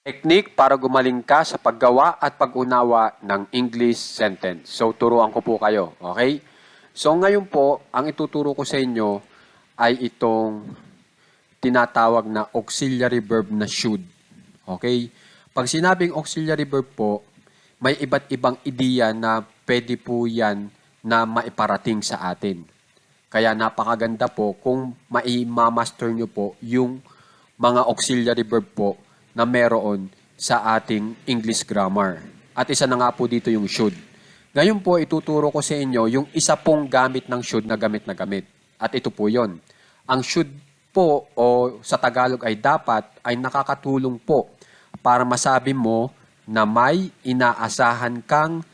Teknik para gumaling ka sa paggawa at pag-unawa ng English sentence. So, turuan ko po kayo. Okay? So, ngayon po, ang ituturo ko sa inyo ay itong tinatawag na auxiliary verb na should. Okay? Pag sinabing auxiliary verb po, may iba't ibang ideya na pwede po yan na maiparating sa atin. Kaya napakaganda po kung maimamaster nyo po yung mga auxiliary verb po na meron sa ating English grammar. At isa na nga po dito yung should. Ngayon po, ituturo ko sa inyo yung isa pong gamit ng should na gamit na gamit. At ito po yon. Ang should po o sa Tagalog ay dapat ay nakakatulong po para masabi mo na may inaasahan kang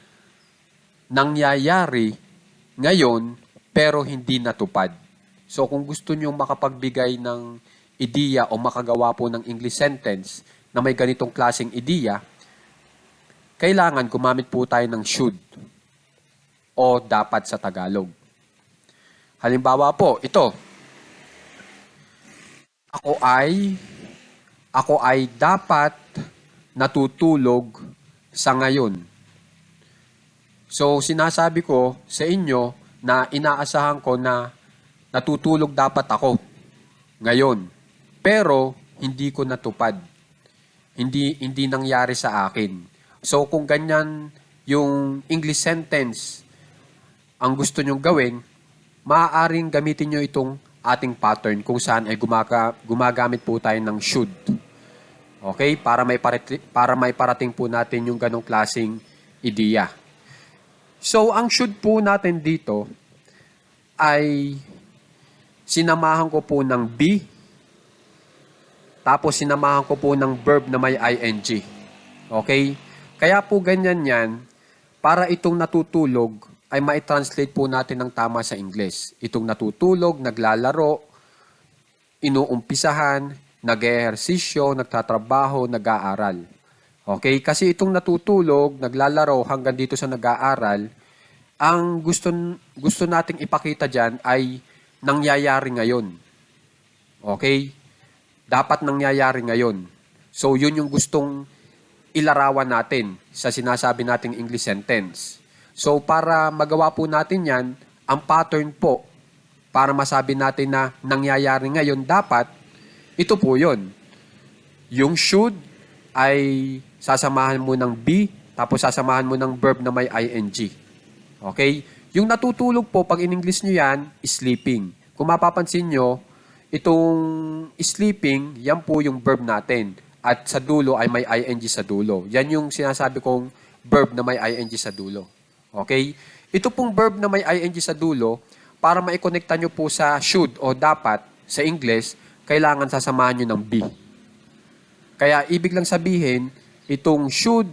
nangyayari ngayon pero hindi natupad. So kung gusto nyo makapagbigay ng ideya o makagawa po ng English sentence na may ganitong klaseng ideya, kailangan gumamit po tayo ng should o dapat sa Tagalog. Halimbawa po, ito. Ako ay ako ay dapat natutulog sa ngayon. So sinasabi ko sa inyo na inaasahan ko na natutulog dapat ako ngayon. Pero hindi ko natupad. Hindi hindi nangyari sa akin. So kung ganyan yung English sentence ang gusto nyong gawin, maaaring gamitin nyo itong ating pattern kung saan ay gumaga, gumagamit po tayo ng should. Okay? Para may, parati, para may parating po natin yung ganong klaseng ideya. So, ang should po natin dito ay sinamahan ko po ng be, tapos sinamahan ko po ng verb na may ing. Okay? Kaya po ganyan yan, para itong natutulog, ay mai-translate po natin ng tama sa English. Itong natutulog, naglalaro, inuumpisahan, nag-ehersisyo, nagtatrabaho, nag-aaral. Okay? Kasi itong natutulog, naglalaro hanggang dito sa nag-aaral, ang gusto, gusto nating ipakita dyan ay nangyayari ngayon. Okay? Dapat nangyayari ngayon. So, yun yung gustong ilarawan natin sa sinasabi nating English sentence. So, para magawa po natin yan, ang pattern po, para masabi natin na nangyayari ngayon, dapat, ito po yun. Yung should ay sasamahan mo ng be, tapos sasamahan mo ng verb na may ing. Okay? Yung natutulog po, pag in English nyo yan, sleeping. Kung mapapansin nyo, itong sleeping, yan po yung verb natin. At sa dulo ay may ing sa dulo. Yan yung sinasabi kong verb na may ing sa dulo. Okay? Ito pong verb na may ing sa dulo, para maikonekta nyo po sa should o dapat sa English, kailangan sasamahan nyo ng be. Kaya ibig lang sabihin, itong should,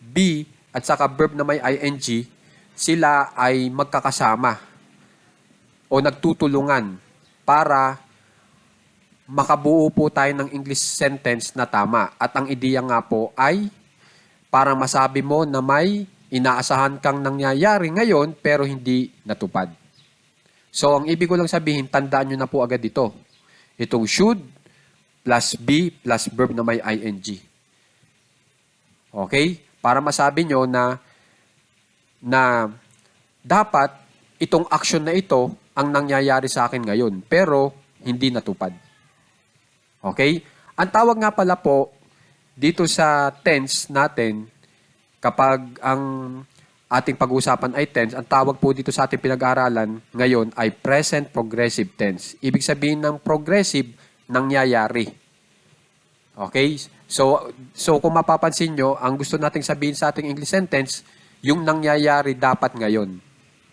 be, at saka verb na may ing, sila ay magkakasama o nagtutulungan para makabuo po tayo ng English sentence na tama. At ang ideya nga po ay para masabi mo na may inaasahan kang nangyayari ngayon pero hindi natupad. So, ang ibig ko lang sabihin, tandaan nyo na po agad ito. Itong should plus be plus verb na may ing. Okay? Para masabi nyo na na dapat itong action na ito ang nangyayari sa akin ngayon pero hindi natupad. Okay? Ang tawag nga pala po dito sa tense natin kapag ang ating pag-uusapan ay tense, ang tawag po dito sa ating pinag-aaralan ngayon ay present progressive tense. Ibig sabihin ng progressive, nangyayari. Okay? So, so kung mapapansin nyo, ang gusto nating sabihin sa ating English sentence, yung nangyayari dapat ngayon.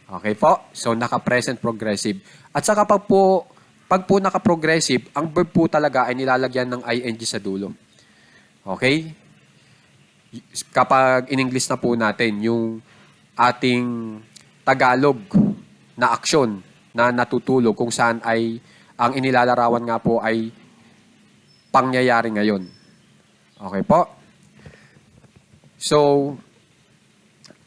Okay po? So, naka-present progressive. At saka pag po, pag po naka-progressive, ang verb po talaga ay nilalagyan ng ing sa dulo. Okay? Kapag in English na po natin, yung ating Tagalog na aksyon na natutulog kung saan ay ang inilalarawan nga po ay pangyayari ngayon. Okay po? So,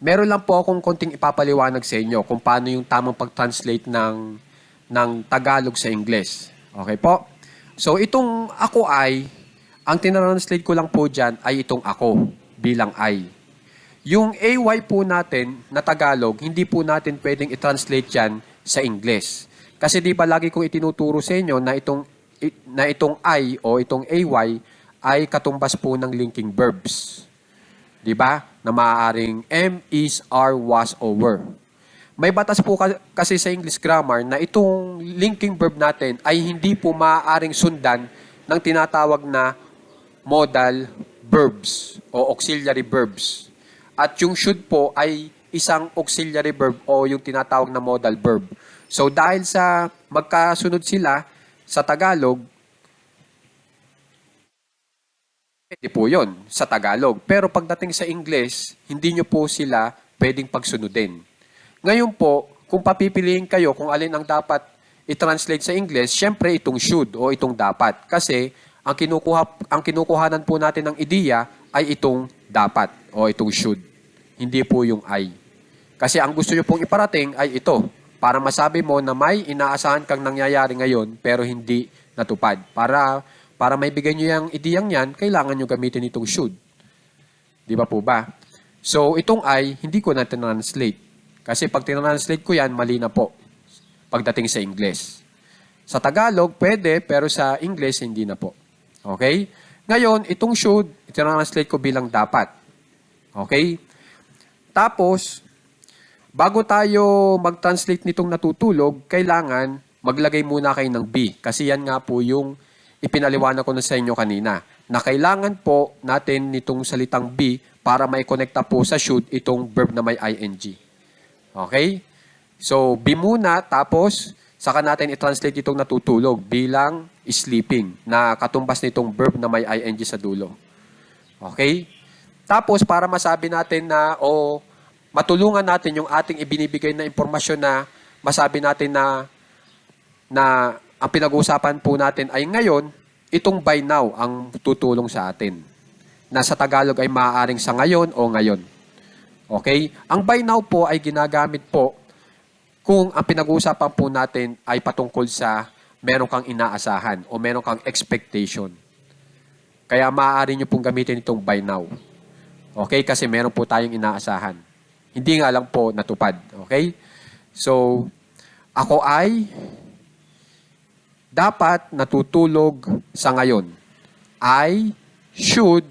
meron lang po akong konting ipapaliwanag sa inyo kung paano yung tamang pag-translate ng, ng Tagalog sa English. Okay po? So, itong ako ay, Ang tinranslate ko lang po dyan ay itong ako bilang I. Yung AY po natin na Tagalog, hindi po natin pwedeng i-translate yan sa English. Kasi di ba lagi kong itinuturo sa inyo na itong, na itong I o itong AY ay katumbas po ng linking verbs. Di ba? Na maaaring am, is, are, was, or were. May batas po ka- kasi sa English grammar na itong linking verb natin ay hindi po maaaring sundan ng tinatawag na modal verbs o auxiliary verbs. At yung should po ay isang auxiliary verb o yung tinatawag na modal verb. So dahil sa magkasunod sila sa Tagalog, pwede po yun sa Tagalog. Pero pagdating sa English, hindi nyo po sila pwedeng pagsunodin. Ngayon po, kung papipiliin kayo kung alin ang dapat i-translate sa English, syempre itong should o itong dapat. Kasi ang kinukuha ang kinukuhanan po natin ng ideya ay itong dapat o itong should. Hindi po yung I. Kasi ang gusto nyo pong iparating ay ito. Para masabi mo na may inaasahan kang nangyayari ngayon pero hindi natupad. Para para may bigay nyo yung ideyang yan, kailangan nyo gamitin itong should. Di ba po ba? So, itong I, hindi ko na translate. Kasi pag tinranslate ko yan, mali na po pagdating sa English. Sa Tagalog, pwede, pero sa English, hindi na po. Okay? Ngayon, itong should, tinranslate ko bilang dapat. Okay? Tapos, bago tayo mag-translate nitong natutulog, kailangan maglagay muna kayo ng be. Kasi yan nga po yung ipinaliwanag ko na sa inyo kanina. Na kailangan po natin nitong salitang be para maikonekta po sa should itong verb na may ing. Okay? So, be muna, tapos saka natin i-translate itong natutulog bilang sleeping na katumbas nitong verb na may ing sa dulo. Okay? Tapos, para masabi natin na, o matulungan natin yung ating ibinibigay na impormasyon na masabi natin na, na ang pinag-uusapan po natin ay ngayon, itong by now ang tutulong sa atin. Na sa Tagalog ay maaaring sa ngayon o ngayon. Okay? Ang by now po ay ginagamit po kung ang pinag-uusapan po natin ay patungkol sa meron kang inaasahan o meron kang expectation. Kaya maaari nyo pong gamitin itong by now. Okay? Kasi meron po tayong inaasahan. Hindi nga lang po natupad. Okay? So, ako ay dapat natutulog sa ngayon. I should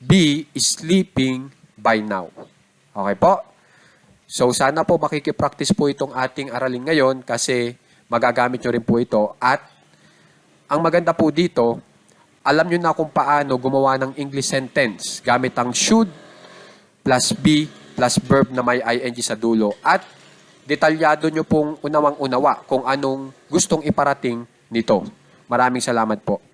be sleeping by now. Okay po? So sana po makikipractice po itong ating aralin ngayon kasi magagamit nyo rin po ito. At ang maganda po dito, alam nyo na kung paano gumawa ng English sentence gamit ang should plus be plus verb na may ing sa dulo. At detalyado nyo pong unawang-unawa kung anong gustong iparating nito. Maraming salamat po.